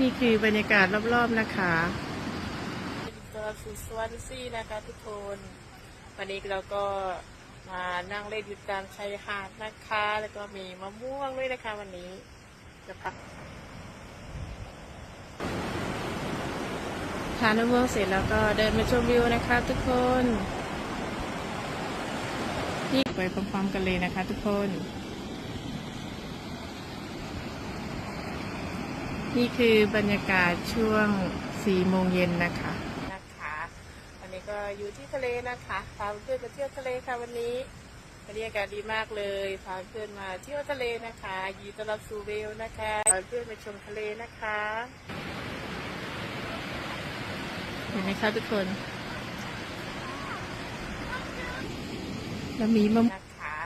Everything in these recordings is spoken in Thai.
นี่คือบรรยากาศรอบๆนะคะตัวสุสวนซี่นะคะทุกคน วันนี้เราก็มานั่งเล่นอยู่ตามชายหาดนะคะ แล้วก็มีมะม่วงด้วยนะคะวันนี้จะพักทานมะม่วงเสร็จแล้วก็เดินมาชมวิวนะคะทุกคนนี่ไปพร้อมๆกันเลยนะคะทุกคน นี่คือบรรยากาศช่วง4โมงเย็นนะคะนะคะวันนี้ก็อยู่ที่ทะเลนะคะพาเพื่อนมาเที่ยวทะเลค่ะวันนี้วันนี้อากาศดีมากเลยพาเพื่อนมาเที่ยวทะเลนะคะยินดีต้อนรับสู่เวลนะคะพาเพื่อนมาชมทะเลนะคะเห็นไหมคะทุกคนแล้วมีมะม่วงนะคะ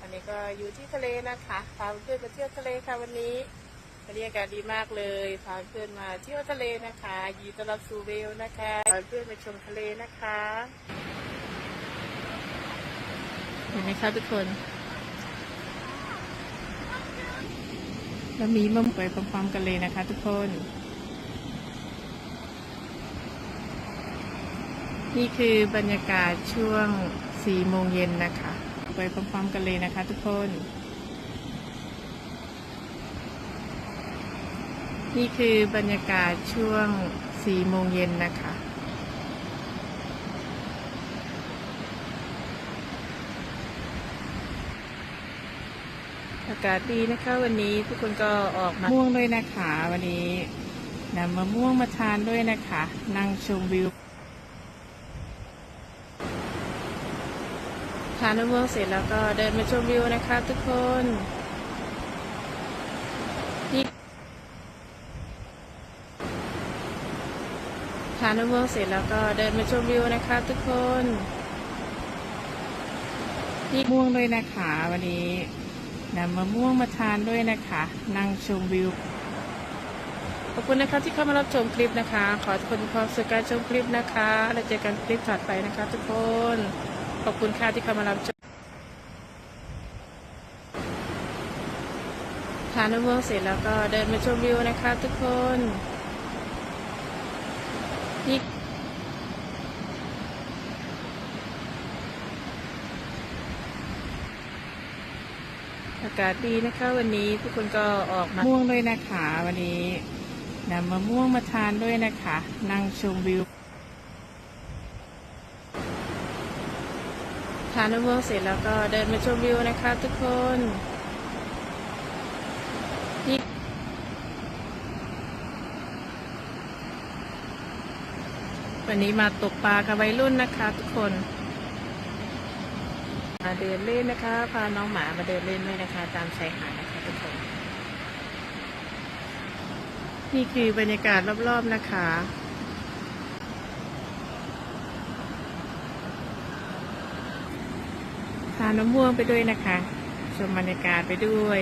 วันนี้ก็อยู่ที่ทะเลนะคะพาเพื่อนมาเที่ยวทะเลค่ะวันนี้ วันนี้อากาศดีมากเลยพาเพื่อนมาเที่ยวทะเลนะคะยีต้อนรับสู่เวลนะคะพาเพื่อนมาชมทะเลนะคะเห็นไหมคะทุกคนแล้วมีมะม่วงไปพร้อมๆกันเลยนะคะ ทุกคน นี่คือบรรยากาศช่วง4โมงเย็นนะคะ ไปพร้อมๆกันเลยนะคะ ทุกคน นี่คือบรรยากาศช่วง4โมงเย็นนะคะ อากาศดีนะคะวันนี้ทุกคนก็ออกมาม่วงด้วยนะคะ วันนี้นำมะม่วงมาทานด้วยนะคะ นั่งชมวิว ทานมะม่วงเสร็จแล้วก็เดินมาชมวิวนะคะทุกคนทานมะม่วงเสร็จแล้วก็เดินมาชมวิวนะคะทุกคนนี่ม่วงด้วยนะคะ วันนี้นำมะม่วงมาทานด้วยนะคะ นั่งชมวิว ขอบคุณนะคะที่เข้ามารับชมคลิปนะคะ ขอให้ทุกคนมีความสุขการชมคลิปนะคะ แล้วเจอกันคลิปถัดไปนะคะ ทุกคน ขอบคุณค่ะที่เข้ามารับชมทานมะม่วงเสร็จแล้วก็เดินมาชมวิวนะคะ ทุกคน นี่อากาศดีนะคะ วันนี้ทุกคนก็ออกมาม่วงด้วยนะคะ วันนี้นำมะม่วงมาทานด้วยนะคะ นั่งชมวิว ทานมะม่วงเสร็จแล้วก็เดินมาชมวิวนะคะ ทุกคนนี่ วันนี้มาตกปลากับวัยรุ่นนะคะทุกคน มาเดินเล่นนะคะ พาน้องหมามาเดินเล่นด้วยนะคะ ตามชายหาดนะคะทุกคน นี่คือบรรยากาศรอบๆนะคะทานมะม่วงไปด้วยนะคะ ชมบรรยากาศไปด้วย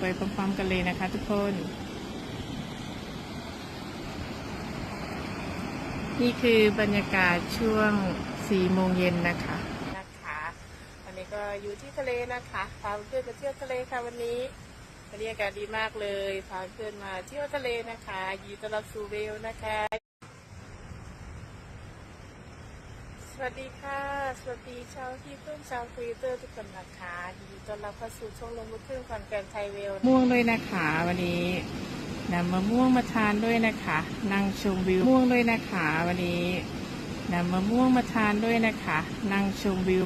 ไปพร้อมๆกันเลยนะคะทุกคน นี่คือบรรยากาศช่วง4โมงเย็นนะคะนะคะวันนี้ก็อยู่ที่ทะเลนะคะพาเพื่อนมาเที่ยวทะเลค่ะวันนี้วันนี้อากาศดีมากเลยพาเพื่อนมาเที่ยวทะเลนะคะยินดีต้อนรับสู่เวลนะคะ สวัสดีค่ะ สวัสดีชาวที่เพื่อนชาวทวิตเตอร์ทุกคนนะคะยินดีต้อนรับเข้าสู่ช่องลงมือครึ่งคอนแกรนไทยเวลม่วงด้วยนะคะ วันนี้ นำมะม่วงมาทานด้วยนะคะ นั่งชมวิวม่วงด้วยนะคะ วันนี้นำมะม่วงมาทานด้วยนะคะ นั่งชมวิว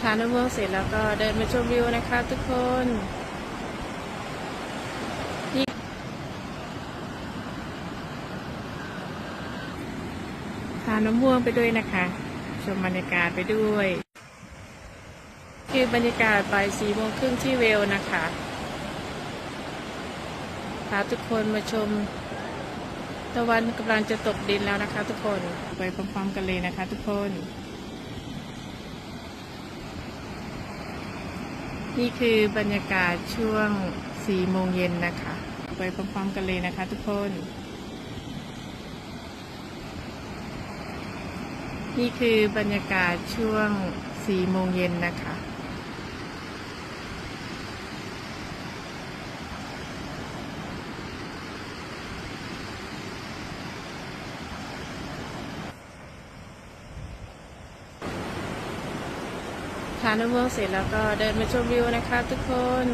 ทานมะม่วงเสร็จแล้วก็เดินมาชมวิวนะคะ ทุกคนทานมะม่วงไปด้วยนะคะ ชมบรรยากาศไปด้วย คือบรรยากาศบ่ายสี่โมงครึ่งที่เวลนะคะพาทุกคนมาชม ตะวันกำลังจะตกดินแล้วนะคะ ทุกคนไปพร้อมๆกันเลยนะคะ ทุกคน นี่คือบรรยากาศช่วง4โมงเย็นนะคะ ไปพร้อมๆกันเลยนะคะ ทุกคน นี่คือบรรยากาศช่วง4โมงเย็นนะคะานน้ำม่วงเสร็จแล้วก็เดินมาชมวิวนะคะทุกคน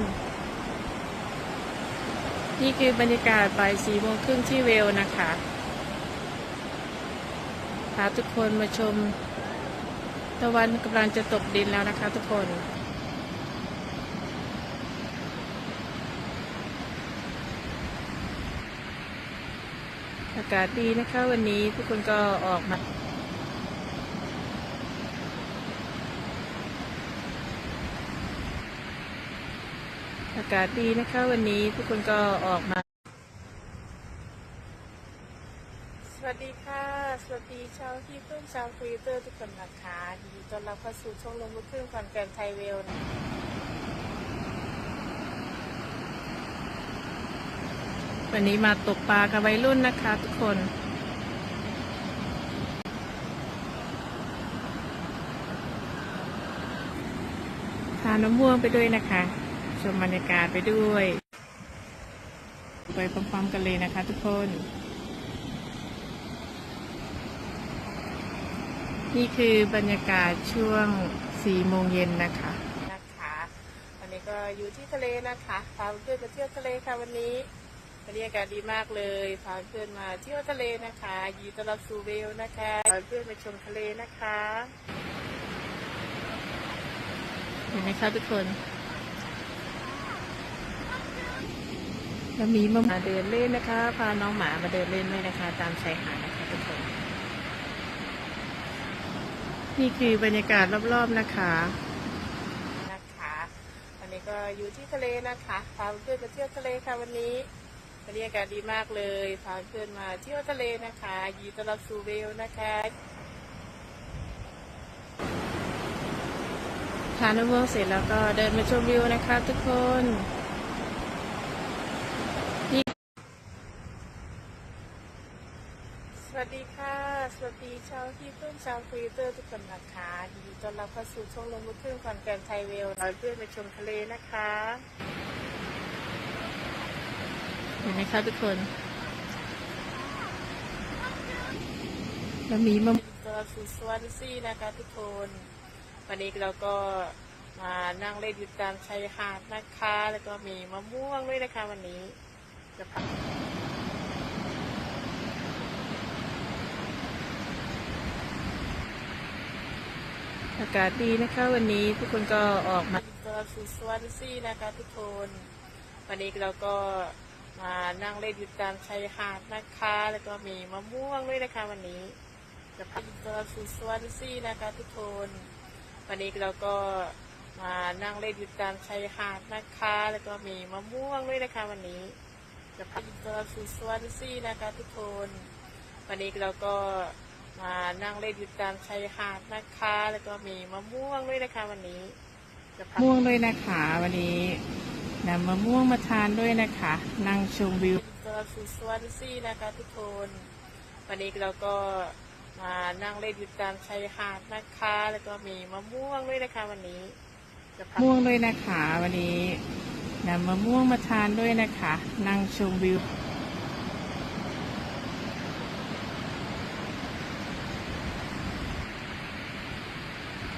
นี่คือบรรยากาศบ่ายสี่โมงครึ่งที่เวลนะคะพาทุกคนมาชม ตะวันกำลังจะตกดินแล้วนะคะทุกคนอากาศดีนะคะวันนี้ทุกคนก็ออกมา อากาศดีนะคะวันนี้ทุกคนก็ออกมา สวัสดีค่ะ สวัสดีชาวที่เพิ่มชาวทวิตเตอร์ทุกคนนะคะยินดีต้อนรับเข้าสู่ช่องลงมือครึ่งก่อนแกรนไทยเวลนะวันนี้มาตกปลากับวัยรุ่นนะคะทุกคนทานน้ำม่วงไปด้วยนะคะ ชมบรรยากาศไปด้วย ไปพร้อมๆกันเลยนะคะทุกคน นี่คือบรรยากาศช่วงสี่โมงเย็นนะคะนะคะวันนี้ก็อยู่ที่ทะเลนะคะพาเพื่อนมาเที่ยวทะเลค่ะวันนี้วันนี้อากาศดีมากเลยพาเพื่อนมาเที่ยวทะเลนะคะยินดีต้อนรับสู่เวลนะคะพาเพื่อนมาชมทะเลนะคะ เห็นไหมคะทุกคน แล้วมีมามาเดินเล่นนะคะ พาน้องหมามาเดินเล่นด้วยนะคะ ตามชายหาดนะคะทุกคน นี่คือบรรยากาศรอบๆนะคะนะคะวันนี้ก็อยู่ที่ทะเลนะคะพาเพื่อนมาเที่ยวทะเลค่ะวันนี้วันนี้อากาศดีมากเลยพาเพื่อนมาเที่ยวทะเลนะคะยินดีต้อนรับสู่เวลนะคะทานน้ำม่วงเสร็จแล้วก็เดินมาชมวิวนะคะ ทุกคนนี่ วัสดีค่ะ สวัสดีชาวที่เพื่อนชาวทวิตเตอร์ทุกคนนะคะยินดีต้อนรับเข้าสู่ช่องลงมือครึ่งก่อนแกรนไทยเวลพาเพื่อนมาชมทะเลนะคะเห็นไหมคะทุกคนแล้วมีมะก็สู่สวนซี่นะคะทุกคน วันนี้เราก็มานั่งเล่นอยู่ตามชายหาดนะคะ แล้วก็มีมะม่วงด้วยนะคะวันนี้จะพา อากาศดีนะคะวันนี้ทุกคนก็ออกมาก็สู่สวนซี่นะคะทุกคน วันนี้เราก็มานั่งเล่นอยู่ตามชายหาดนะคะ แล้วก็มีมะม่วงด้วยนะคะวันนี้จะพาก็สู่สวนซี่นะคะทุกคน วันนี้เราก็มานั่งเล่นอยู่ตามชายหาดนะคะ แล้วก็มีมะม่วงด้วยนะคะวันนี้จะพาก็สู่สวนซี่นะคะทุกคน วันนี้เราก็ มานั่งเล่นอยู่ตามชายหาดนะคะ แล้วก็มีมะม่วงด้วยนะคะ วันนี้จะพาม่วงด้วยนะคะ วันนี้นำมะม่วงมาทานด้วยนะคะ นั่งชมวิวก็สู่สวนซี่นะคะ ทุกคน วันนี้เราก็มานั่งเล่นอยู่ตามชายหาดนะคะ แล้วก็มีมะม่วงด้วยนะคะ วันนี้จะพาม่วงด้วยนะคะ วันนี้นำมะม่วงมาทานด้วยนะคะ นั่งชมวิว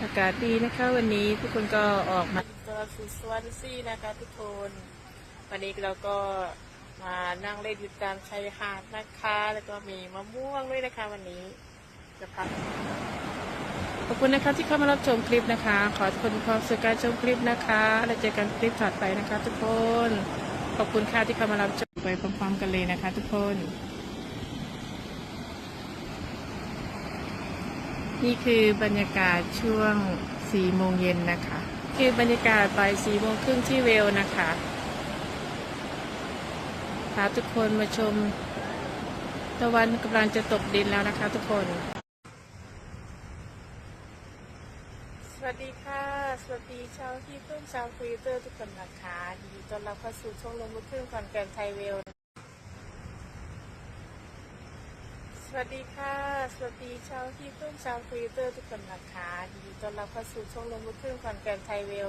อากาศดีนะคะวันนี้ทุกคนก็ออกมาก็สู่สวนซี่นะคะทุกคน วันนี้เราก็มานั่งเล่นอยู่ตามชายหาดนะคะ แล้วก็มีมะม่วงด้วยนะคะวันนี้จะพาขอบคุณนะคะที่เข้ามารับชมคลิปนะคะ ขอให้ทุกคนมีความสุขการชมคลิปนะคะ แล้วเจอกันคลิปถัดไปนะคะ ทุกคน ขอบคุณค่ะที่เข้ามารับชมไปพร้อมๆกันเลยนะคะ ทุกคน นี่คือบรรยากาศช่วงสี่โมงเย็นนะคะ คือบรรยากาศบ่ายสี่โมงครึ่งที่เวลนะคะพาทุกคนมาชมตะวันกำลังจะตกดินแล้วนะคะทุกคน สวัสดีค่ะ สวัสดีชาวที่เพิ่มชาวทวิตเตอร์ทุกคนนะคะดีต้อนรับเข้าสู่ช่องลงมือครึ่งก่อนแกนไทยเวล ส วัสดีค่ะ สวัสดีชาวที่เพิ่มชาวฟรีเตอร์ทุกคนนะคะยินดีต้อนรับเข้าสู่ช่องลงมือครึ่งคอนแกรนไทยเวล